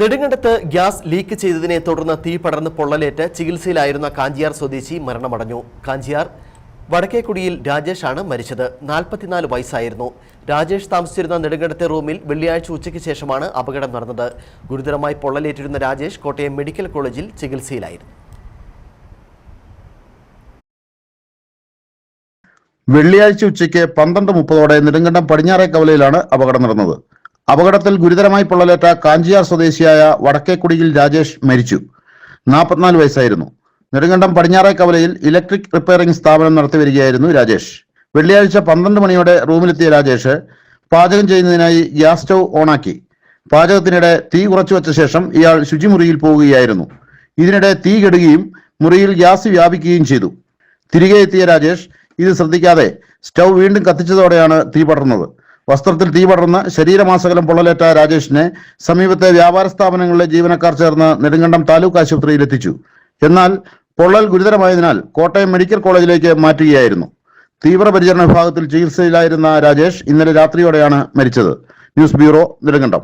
നെടുങ്കണ്ടത്ത് gas leak ചെയ്തതിനെ തുടർന്ന് തീ പടർന്ന് പൊള്ളലേറ്റ് ചികിത്സയിലായിരുന്ന കാഞ്ചിയാർ സ്വദേശി മരണമടഞ്ഞു. കാഞ്ചിയാർ വടക്കേക്കുടിയിൽ രാജേഷാണ് മരിച്ചത്. നാൽപ്പത്തിനാല് വയസ്സായിരുന്നു. രാജേഷ് താമസിച്ചിരുന്ന നെടുങ്കണ്ടത്തെ റൂമിൽ വെള്ളിയാഴ്ച ഉച്ചയ്ക്ക് ശേഷമാണ് അപകടം നടന്നത്. ഗുരുതരമായി പൊള്ളലേറ്റിരുന്ന രാജേഷ് കോട്ടയം മെഡിക്കൽ കോളേജിൽ ചികിത്സയിലായിരുന്നു. വെള്ളിയാഴ്ച ഉച്ചയ്ക്ക് പന്ത്രണ്ട് മുപ്പതോടെ നെടുങ്കണ്ടം പടിഞ്ഞാറേ കവലയിലാണ് അപകടം നടന്നത്. അപകടത്തിൽ ഗുരുതരമായി പൊള്ളലേറ്റ കാഞ്ചിയാർ സ്വദേശിയായ വടക്കേക്കുടിയിൽ രാജേഷ് മരിച്ചു. നാൽപ്പത്തിനാല് വയസ്സായിരുന്നു. നെടുങ്കണ്ടം പടിഞ്ഞാറേ കവലയിൽ ഇലക്ട്രിക് റിപ്പയറിംഗ് സ്ഥാപനം നടത്തിവരികയായിരുന്നു രാജേഷ്. വെള്ളിയാഴ്ച പന്ത്രണ്ട് മണിയോടെ റൂമിലെത്തിയ രാജേഷ് പാചകം ചെയ്യുന്നതിനായി ഗ്യാസ് സ്റ്റൗ ഓണാക്കി. പാചകത്തിനിടെ തീ കുറച്ചു വച്ച ശേഷം ഇയാൾ ശുചിമുറിയിൽ പോവുകയായിരുന്നു. ഇതിനിടെ തീ കെടുകയും മുറിയിൽ ഗ്യാസ് വ്യാപിക്കുകയും ചെയ്തു. തിരികെ എത്തിയ രാജേഷ് ഇത് ശ്രദ്ധിക്കാതെ സ്റ്റൗ വീണ്ടും കത്തിച്ചതോടെയാണ് തീ പടർന്നത്. വസ്ത്രത്തിൽ തീ പടർന്ന് ശരീരമാസകലം പൊള്ളലേറ്റ രാജേഷിനെ സമീപത്തെ വ്യാപാര സ്ഥാപനങ്ങളിലെ ജീവനക്കാർ ചേർന്ന് നെടുങ്കണ്ടം താലൂക്ക് ആശുപത്രിയിൽ എത്തിച്ചു. എന്നാൽ പൊള്ളൽ ഗുരുതരമായതിനാൽ കോട്ടയം മെഡിക്കൽ കോളേജിലേക്ക് മാറ്റുകയായിരുന്നു. തീവ്രപരിചരണ വിഭാഗത്തിൽ ചികിത്സയിലായിരുന്ന രാജേഷ് ഇന്നലെ രാത്രിയോടെയാണ് മരിച്ചത്. News bureau Nedumkandam.